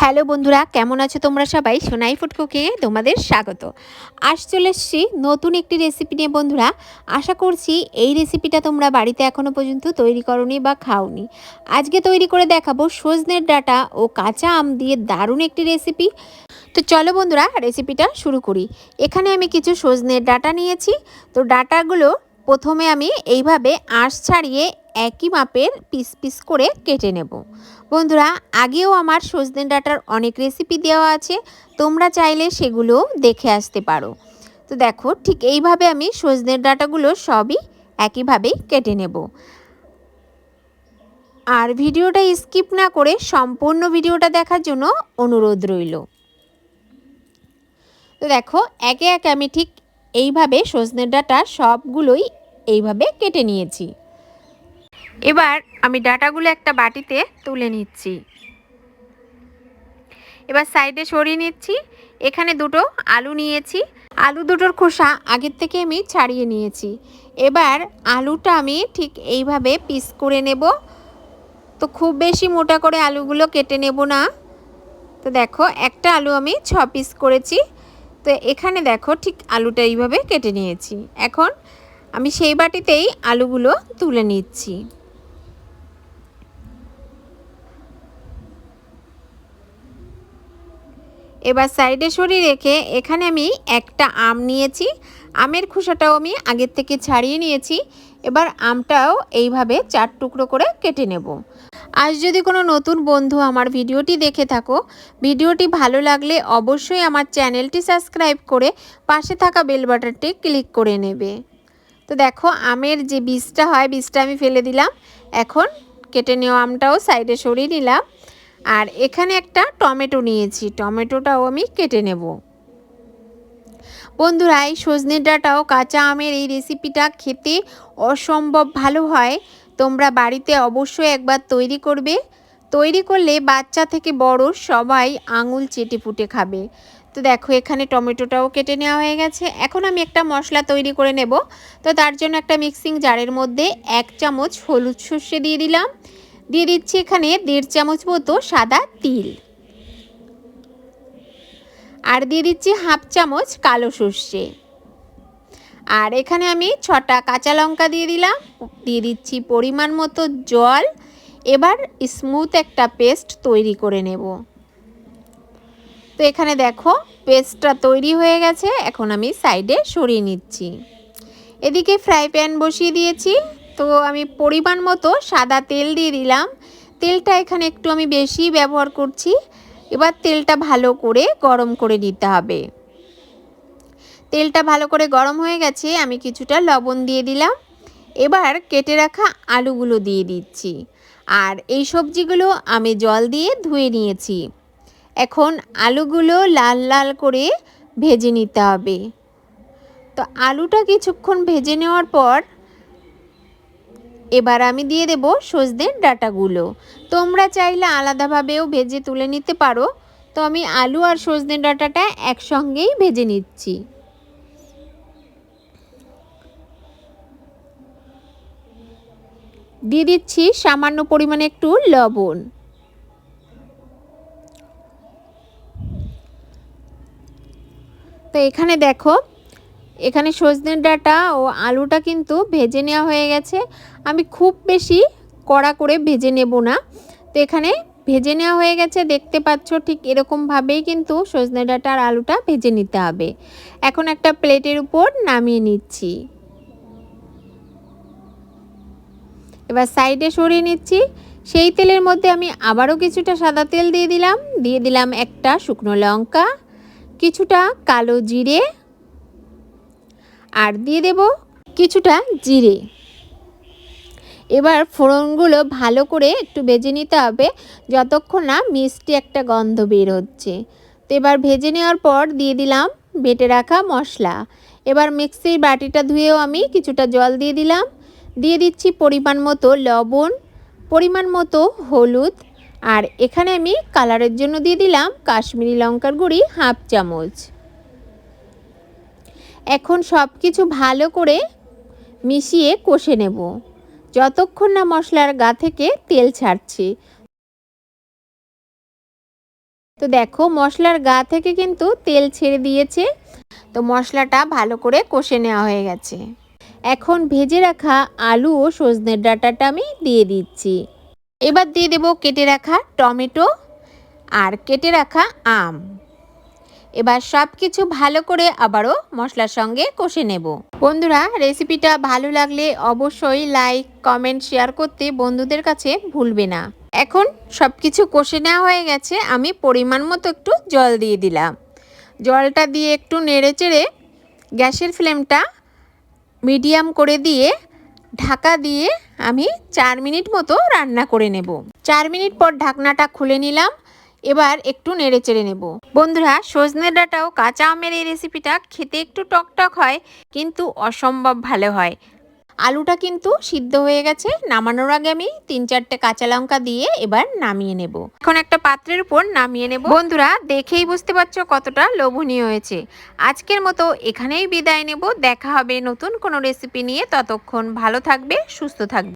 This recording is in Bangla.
হ্যালো বন্ধুরা, কেমন আছো তোমরা সবাই? সোনাই ফুড কুকিংয়ে তোমাদের স্বাগত। আজ চলে এসছি নতুন একটি রেসিপি নিয়ে বন্ধুরা। আশা করছি এই রেসিপিটা তোমরা বাড়িতে এখনও পর্যন্ত তৈরি করনি বা খাওনি। আজকে তৈরি করে দেখাবো সজনের ডাটা ও কাঁচা আম দিয়ে দারুণ একটি রেসিপি তো চলো বন্ধুরা রেসিপিটা শুরু করি। এখানে আমি কিছু সজনের ডাটা নিয়েছি। তো ডাটাগুলো প্রথমে আমি এইভাবে আঁশ ছাড়িয়ে একই মাপের পিস পিস করে কেটে নেব। বন্ধুরা, আগেও আমার সজনে ডাটার অনেক রেসিপি দেওয়া আছে, তোমরা চাইলে সেগুলো দেখে আসতে পারো। তো দেখো, ঠিক এইভাবে আমি সজনের ডাটাগুলো সবই একইভাবেই কেটে নেব। আর ভিডিওটা স্কিপ না করে সম্পূর্ণ ভিডিওটা দেখার জন্য অনুরোধ রইল। তো দেখো, একে একে আমি ঠিক এইভাবে সজনের ডাটা সবগুলোই এইভাবে কেটে নিয়েছি। এবার আমি ডাটাগুলো একটা বাটিতে তুলে নিচ্ছি। এবার সাইডে সরিয়ে নিচ্ছি। এখানে দুটো আলু নিয়েছি। আলু দুটোর খোসা আগের থেকে আমি ছাড়িয়ে নিয়েছি। এবার আলুটা আমি ঠিক এইভাবে পিস করে নেব। তো খুব বেশি মোটা করে আলুগুলো কেটে নেব না। তো দেখো, একটা আলু আমি ছ পিস করেছি। তো এখানে দেখো ঠিক আলুটা এইভাবে কেটে নিয়েছি। এখন আমি সেই বাটিতেই আলুগুলো তুলে নিচ্ছি। এবার সাইডে সরিয়ে রেখে এখানে আমি একটা আম নিয়েছি। আমের খোসাটাও আমি আগের থেকে ছাড়িয়ে নিয়েছি। এবার আমটাও এইভাবে চার টুকরো করে কেটে নেব। আজ যদি কোনো নতুন বন্ধু আমার ভিডিওটি দেখে থাকো, ভিডিওটি ভালো লাগলে অবশ্যই আমার চ্যানেলটি সাবস্ক্রাইব করে পাশে থাকা বেল বাটনটি ক্লিক করে নেবে। তো দেখো, আমের যে বীজটা হয়, বীজটা আমি ফেলে দিলাম। এখন কেটে নেওয়া আমটাও সাইডে সরিয়ে নিলাম। আর এখানে একটা টমেটো নিয়েছি, টমেটোটাও আমি কেটে নেব। বন্ধুরা, এই সজনে ডাঁটাও কাঁচা আমের এই রেসিপিটা খেতে অসম্ভব ভালো হয়। তোমরা বাড়িতে অবশ্যই একবার তৈরি করবে। তৈরি করলে বাচ্চা থেকে বড় সবাই আঙুল চেটে ফুটে খাবে। তো দেখো, এখানে টমেটোটাও কেটে নেওয়া হয়ে গেছে। এখন আমি একটা মশলা তৈরি করে নেব। তো তার জন্য একটা মিক্সিং জারের মধ্যে এক চামচ হলুদ সর্ষে দিয়ে দিলাম। দিয়ে দিচ্ছি এখানে দেড় চামচ মতো সাদা তিল। আর দিয়ে দিচ্ছি হাফ চামচ কালো সর্ষে। আর এখানে আমি ছটা কাঁচা লঙ্কা দিয়ে দিলাম। দিয়ে দিচ্ছি পরিমাণ মতো জল। এবার স্মুথ একটা পেস্ট তৈরি করে নেব। তো এখানে দেখো পেস্টটা তৈরি হয়ে গেছে। এখন আমি সাইডে সরিয়ে নিচ্ছি। এদিকে ফ্রাই প্যান বসিয়ে দিয়েছি। তো আমি পরিমাণ মতো সাদা তেল দিয়ে দিলাম। তেলটা এখানে একটু আমি বেশি ব্যবহার করছি। এবার তেলটা ভালো করে গরম করে নিতে হবে। তেলটা ভালো করে গরম হয়ে গেছে, আমি কিছুটা লবণ দিয়ে দিলাম। এবার কেটে রাখা আলুগুলো দিয়ে দিচ্ছি। আর এই সবজিগুলো আমি জল দিয়ে ধুয়ে নিয়েছি। এখন আলুগুলো লাল লাল করে ভেজে নিতে হবে। তো আলুটা কিছুক্ষণ ভেজে নেওয়ার পর এবার আমি দিয়ে দেব সজনের ডাটাগুলো। তোমরা চাইলে আলাদাভাবেও ভেজে তুলে নিতে পারো। তো আমি আলু আর সজনে ডাটাটা একসঙ্গেই ভেজে নিচ্ছি। দিয়ে দিচ্ছি সামান্য পরিমাণে একটু লবণ। তো এখানে দেখো, এখানে সজনের ডাটা ও আলুটা কিন্তু ভেজে নেওয়া হয়ে গেছে। আমি খুব বেশি কড়া করে ভেজে নেব না। তো এখানে ভেজে নেওয়া হয়ে গেছে, দেখতে পাচ্ছ ঠিক এরকমভাবেই কিন্তু সজনে ডাটা আর আলুটা ভেজে নিতে হবে। এখন একটা প্লেটের উপর নামিয়ে নিচ্ছি। এবার সাইডে সরিয়ে নিচ্ছি। সেই তেলের মধ্যে আমি আবারও কিছুটা সাদা তেল দিয়ে দিলাম। দিয়ে দিলাম একটা শুকনো লঙ্কা, কিছুটা কালো জিরে, আর দিয়ে দেব কিছুটা জিরে। এবার ফোড়নগুলো ভালো করে একটু ভেজে নিতে হবে, যতক্ষণ না মিষ্টি একটা গন্ধ বের হচ্ছে। তো এবার ভেজে নেওয়ার পর দিয়ে দিলাম বেটে রাখা মশলা। এবার মিক্সির বাটিটা ধুয়েও আমি কিছুটা জল দিয়ে দিলাম। দিয়ে দিচ্ছি পরিমাণ মতো লবণ, পরিমাণ মতো হলুদ, আর এখানে আমি কালারের জন্য দিয়ে দিলাম কাশ্মীরি লঙ্কার গুঁড়ি হাফ চামচ। এখন সব কিছু ভালো করে মিশিয়ে কষে নেব। যতক্ষণ না মশলার গা থেকে তেল ছাড়ছে। তো দেখো, মশলার গা থেকে কিন্তু তেল ছেড়ে দিয়েছে। তো মশলাটা ভালো করে কষে নেওয়া হয়ে গেছে। এখন ভেজে রাখা আলু ও সজনের ডাঁটাটা আমি দিয়ে দিচ্ছি। এবার দিয়ে দেবো কেটে রাখা টমেটো আর কেটে রাখা আম। এবার সব কিছু ভালো করে আবারও মশলার সঙ্গে কষে নেব। বন্ধুরা, রেসিপিটা ভালো লাগলে অবশ্যই লাইক, কমেন্ট, শেয়ার করতে বন্ধুদের কাছে ভুলবে না। এখন সব কিছু কষে নেওয়া হয়ে গেছে, আমি পরিমাণ মতো একটু জল দিয়ে দিলাম। জলটা দিয়ে একটু নেড়ে চেড়ে গ্যাসের ফ্লেমটা মিডিয়াম করে দিয়ে, ঢাকা দিয়ে আমি চার মিনিট মতো রান্না করে নেব। চার মিনিট পর ঢাকনাটা খুলে নিলাম, এবার একটু নেড়ে চেড়ে নেব। বন্ধুরা, সজনে ডাঁটাও কাঁচা আমের এই রেসিপিটা খেতে একটু টকটক হয়, কিন্তু অসম্ভব ভালো হয়। আলুটা কিন্তু সিদ্ধ হয়ে গেছে। নামানোর আগে আমি তিন চারটে কাঁচা লঙ্কা দিয়ে এবার নামিয়ে নেব। এখন একটা পাত্রের উপর নামিয়ে নেব। বন্ধুরা, দেখেই বুঝতে পারছ কতটা লোভনীয় হয়েছে। আজকের মতো এখানেই বিদায় নেব। দেখা হবে নতুন কোনো রেসিপি নিয়ে। ততক্ষণ ভালো থাকবে, সুস্থ থাকবে।